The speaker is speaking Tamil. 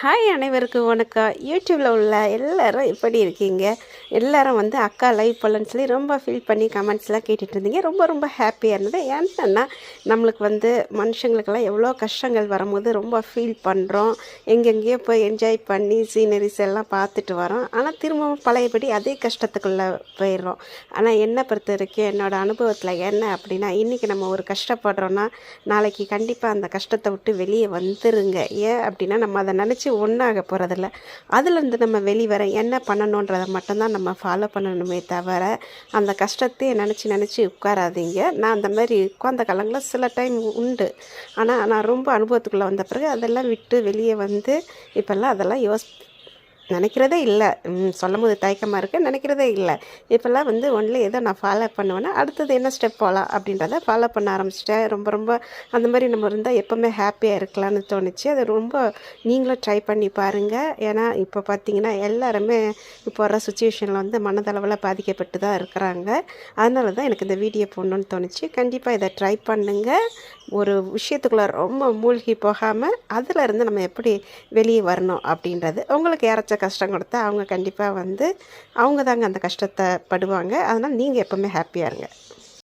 ஹாய் அனைவருக்கும் வணக்கம் யூடியூப்பில் உள்ள எல்லோரும் எப்படி இருக்கீங்க? எல்லாரும் வந்து அக்கா லைவ் பண்ணலன்னு சொல்லி ரொம்ப ஃபீல் பண்ணி கமெண்ட்ஸ்லாம் கேட்டுட்டு இருந்தீங்க. ரொம்ப ரொம்ப ஹாப்பியாக இருந்தது. ஏன்னா நம்மளுக்கு வந்து மனுஷங்களுக்கெல்லாம் எவ்வளோ கஷ்டங்கள் வரும்போது ரொம்ப ஃபீல் பண்ணுறோம் எங்கெங்கேயோ போய் என்ஜாய் பண்ணி சீனரிஸ் எல்லாம் பார்த்துட்டு வரோம். ஆனால் திரும்பவும் பழையபடி அதே கஷ்டத்துக்குள்ளே போயிடுறோம். ஆனால் என்னை பொறுத்த வரைக்கும் என்னோடய அனுபவத்தில் என்ன அப்படின்னா இன்றைக்கி நம்ம ஒரு கஷ்டப்படுறோன்னா நாளைக்கு கண்டிப்பாக அந்த கஷ்டத்தை விட்டு வெளியே வந்துருங்க. ஏன் அப்படின்னா நம்ம அதை நினச்சி ஒன்றாக போகிறதில்ல அதுலேருந்து நம்ம வெளிவர என்ன பண்ணணுன்றதை மட்டும்தான் நம்ம ஃபாலோ பண்ணணுமே தவிர அந்த கஷ்டத்தையே நினச்சி நினச்சி உட்காராதீங்க. நான் அந்த மாதிரி உட்கார்ந்த காலங்களில் சில டைம் உண்டு. ஆனால் நான் ரொம்ப அனுபவத்துக்குள்ளே வந்த பிறகு அதெல்லாம் விட்டு வெளியே வந்து இப்போல்லாம் அதெல்லாம் யோஸ் நினைக்கிறதே இல்லை. சொல்லும் போது தயக்கமாக இருக்குது நினைக்கிறதே இல்லை. இப்போல்லாம் வந்து ஒன்லி ஏதோ நான் ஃபாலோ பண்ணுவேன்னா அடுத்தது என்ன ஸ்டெப் போகலாம் அப்படின்றத ஃபாலோ பண்ண ஆரம்பிச்சிட்டேன். ரொம்ப ரொம்ப அந்த மாதிரி நம்ம இருந்தால் எப்போவுமே ஹாப்பியாக இருக்கலாம்னு தோணுச்சு. அது ரொம்ப நீங்களும் ட்ரை பண்ணி பாருங்கள் ஏன்னா இப்போ பார்த்தீங்கன்னா எல்லாருமே இப்போ வர சுச்சுவேஷனில் வந்து மனதளவில் பாதிக்கப்பட்டு தான் இருக்கிறாங்க. அதனால தான் எனக்கு இந்த வீடியோ போடணுன்னு தோணுச்சு. கண்டிப்பாக இதை ட்ரை பண்ணுங்கள் ஒரு விஷயத்துக்குள்ளே ரொம்ப மூழ்கி போகாமல் அதில் இருந்து நம்ம எப்படி வெளியே வரணும் அப்படின்றது. உங்களுக்கு யாராச்சும் கஷ்டம் கொடுத்தா அவங்க கண்டிப்பாக வந்து அவங்க தாங்க அந்த கஷ்டத்தை படுவாங்க. அதனால் நீங்கள் எப்போவுமே ஹாப்பியாக இருங்க.